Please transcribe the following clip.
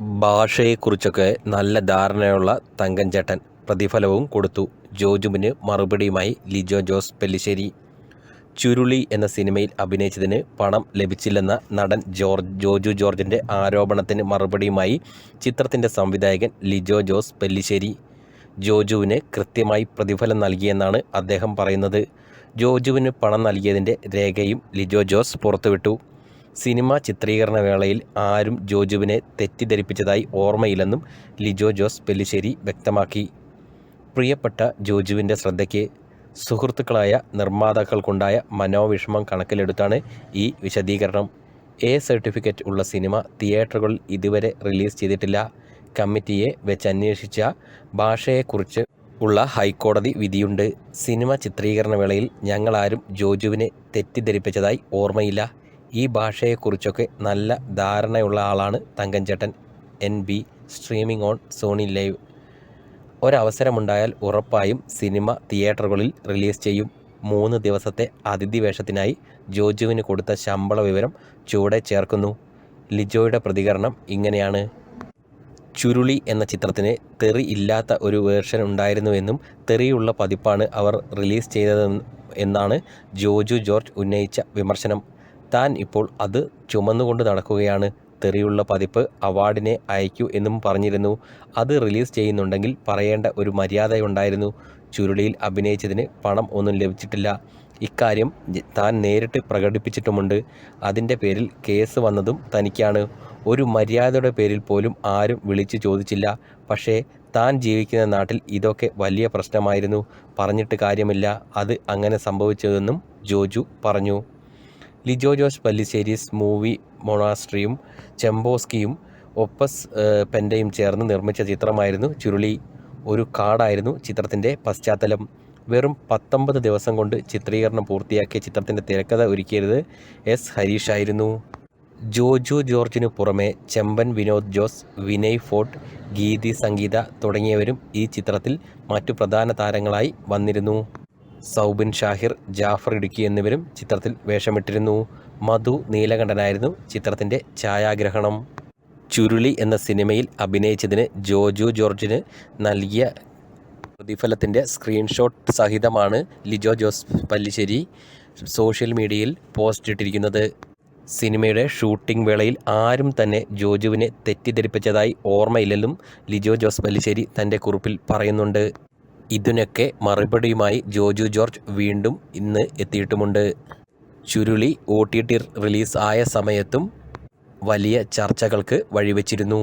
ഭാഷയെക്കുറിച്ചൊക്കെ നല്ല ധാരണയുള്ള തങ്കൻചേട്ടൻ പ്രതിഫലവും കൊടുത്തു. ജോജുവിന് മറുപടിയുമായി ലിജോ ജോസ് പെല്ലിശ്ശേരി. ചുരുളി എന്ന സിനിമയിൽ അഭിനയിച്ചതിന് പണം ലഭിച്ചില്ലെന്ന നടൻ ജോർജ് ജോജു ജോർജിന്റെ ആരോപണത്തിന് മറുപടിയുമായി ചിത്രത്തിന്റെ സംവിധായകൻ ലിജോ ജോസ് പെല്ലിശ്ശേരി. ജോജുവിന് കൃത്യമായി പ്രതിഫലം നൽകിയെന്നാണ് അദ്ദേഹം പറയുന്നത്. ജോജുവിന് പണം നൽകിയതിന്റെ രേഖയും ലിജോ ജോസ് പുറത്തുവിട്ടു. സിനിമ ചിത്രീകരണ വേളയിൽ ആരും ജോജുവിനെ തെറ്റിദ്ധരിപ്പിച്ചതായി ഓർമ്മയില്ലെന്നും ലിജോ ജോസ് പെല്ലിശ്ശേരി വ്യക്തമാക്കി. പ്രിയപ്പെട്ട ജോജുവിന്റെ ശ്രദ്ധയ്ക്ക് സുഹൃത്തുക്കളായ നിർമ്മാതാക്കൾക്കുണ്ടായ മനോവിഷമം കണക്കിലെടുത്താണ് ഈ വിശദീകരണം. എ സർട്ടിഫിക്കറ്റ് ഉള്ള സിനിമ തിയേറ്ററുകളിൽ ഇതുവരെ റിലീസ് ചെയ്തിട്ടില്ല. കമ്മിറ്റിയെ വെച്ച് അന്വേഷിച്ച ഭാഷയെക്കുറിച്ച് ഉള്ള ഹൈക്കോടതി വിധിയുണ്ട്. സിനിമ ചിത്രീകരണ വേളയിൽ ഞങ്ങളാരും ജോജുവിനെ തെറ്റിദ്ധരിപ്പിച്ചതായി ഓർമ്മയില്ല. ഈ ഭാഷയെക്കുറിച്ചൊക്കെ നല്ല ധാരണയുള്ള ആളാണ് തങ്കൻചേട്ടൻ N B streaming on Sony LIV. ഒരവസരമുണ്ടായാൽ ഉറപ്പായും സിനിമ തിയേറ്ററുകളിൽ റിലീസ് ചെയ്യും. മൂന്ന് ദിവസത്തെ അതിഥി വേഷത്തിനായി ജോജുവിന് കൊടുത്ത ശമ്പള വിവരം ചുവടെ ചേർക്കുന്നു. ലിജോയുടെ പ്രതികരണം ഇങ്ങനെയാണ്. ചുരുളി എന്ന ചിത്രത്തിന് തെറി ഇല്ലാത്ത ഒരു വേർഷൻ ഉണ്ടായിരുന്നുവെന്നും തെറിയുള്ള പതിപ്പാണ് അവർ റിലീസ് ചെയ്തതെന്ന് എന്നാണ് ജോജു ജോർജ് ഉന്നയിച്ച വിമർശനം. താൻ ഇപ്പോൾ അത് ചുമന്നുകൊണ്ട് നടക്കുകയാണ്. തെറിയുള്ള പതിപ്പ് അവാർഡിനെ അയക്കൂ എന്നും പറഞ്ഞിരുന്നു. അത് റിലീസ് ചെയ്യുന്നുണ്ടെങ്കിൽ പറയേണ്ട ഒരു മര്യാദയുണ്ടായിരുന്നു. ചുരുളിയിൽ അഭിനയിച്ചതിന് പണം ഒന്നും ലഭിച്ചിട്ടില്ല. ഇക്കാര്യം താൻ നേരിട്ട് പ്രകടിപ്പിച്ചിട്ടുമുണ്ട്. അതിന്റെ പേരിൽ കേസ് വന്നതും തനിക്കാണ്. ഒരു മര്യാദയുടെ പേരിൽ പോലും ആരും വിളിച്ചു ചോദിച്ചില്ല. പക്ഷേ താൻ ജീവിക്കുന്ന നാട്ടിൽ ഇതൊക്കെ വലിയ പ്രശ്നമായിരുന്നു. പറഞ്ഞിട്ട് കാര്യമില്ല. അത് അങ്ങനെ സംഭവിച്ചതെന്നും ജോജു പറഞ്ഞു. ലിജോ ജോസ് പല്ലിശ്ശേരിസ് മൂവി മൊണാസ്ട്രിയും ചെമ്പോസ്കിയും ഒപ്പസ് പെൻഡയും ചേർന്ന് നിർമ്മിച്ച ചിത്രമായിരുന്നു ചുരുളി. ഒരു കാടായിരുന്നു ചിത്രത്തിന്റെ പശ്ചാത്തലം. വെറും പത്തൊമ്പത് ദിവസം കൊണ്ട് ചിത്രീകരണം പൂർത്തിയാക്കിയ ചിത്രത്തിന്റെ തിരക്കഥ ഒരുക്കിയത് എസ് ഹരീഷായിരുന്നു ജോജു ജോർജിനു പുറമെ ചെമ്പൻ വിനോദ് ജോസ് വിനയ് ഫോർട്ട് ഗീതി സംഗീത തുടങ്ങിയവരും ഈ ചിത്രത്തിൽ മറ്റു പ്രധാന താരങ്ങളായി വന്നിരുന്നു. സൗബിൻ ഷാഹിർ ജാഫർ ഇടുക്കി എന്നിവരും ചിത്രത്തിൽ വേഷമിട്ടിരുന്നു. മധു നീലകണ്ഠനായിരുന്നു ചിത്രത്തിന്റെ ഛായാഗ്രഹണം. ചുരുളി എന്ന സിനിമയിൽ അഭിനയിച്ചതിന് ജോജു ജോർജിന് നൽകിയ പ്രതിഫലത്തിന്റെ സ്ക്രീൻഷോട്ട് സഹിതമാണ് ലിജോ ജോസ് പല്ലിശ്ശേരി സോഷ്യൽ മീഡിയയിൽ പോസ്റ്റ് ഇട്ടിരിക്കുന്നത്. സിനിമയുടെ ഷൂട്ടിംഗ് വേളയിൽ ആരും തന്നെ ജോജുവിനെ തെറ്റിദ്ധരിപ്പിച്ചതായി ഓർമ്മയില്ലെന്നും ലിജോ ജോസ് പല്ലിശ്ശേരി തന്റെ കുറിപ്പിൽ പറയുന്നുണ്ട്. ഇതിനൊക്കെ മറുപടിയുമായി ജോജു ജോർജ് വീണ്ടും ഇന്ന് എത്തിയിട്ടുമുണ്ട്. Churuli O T T release ആയ സമയത്തും വലിയ ചർച്ചകൾക്ക് വഴിവെച്ചിരുന്നു.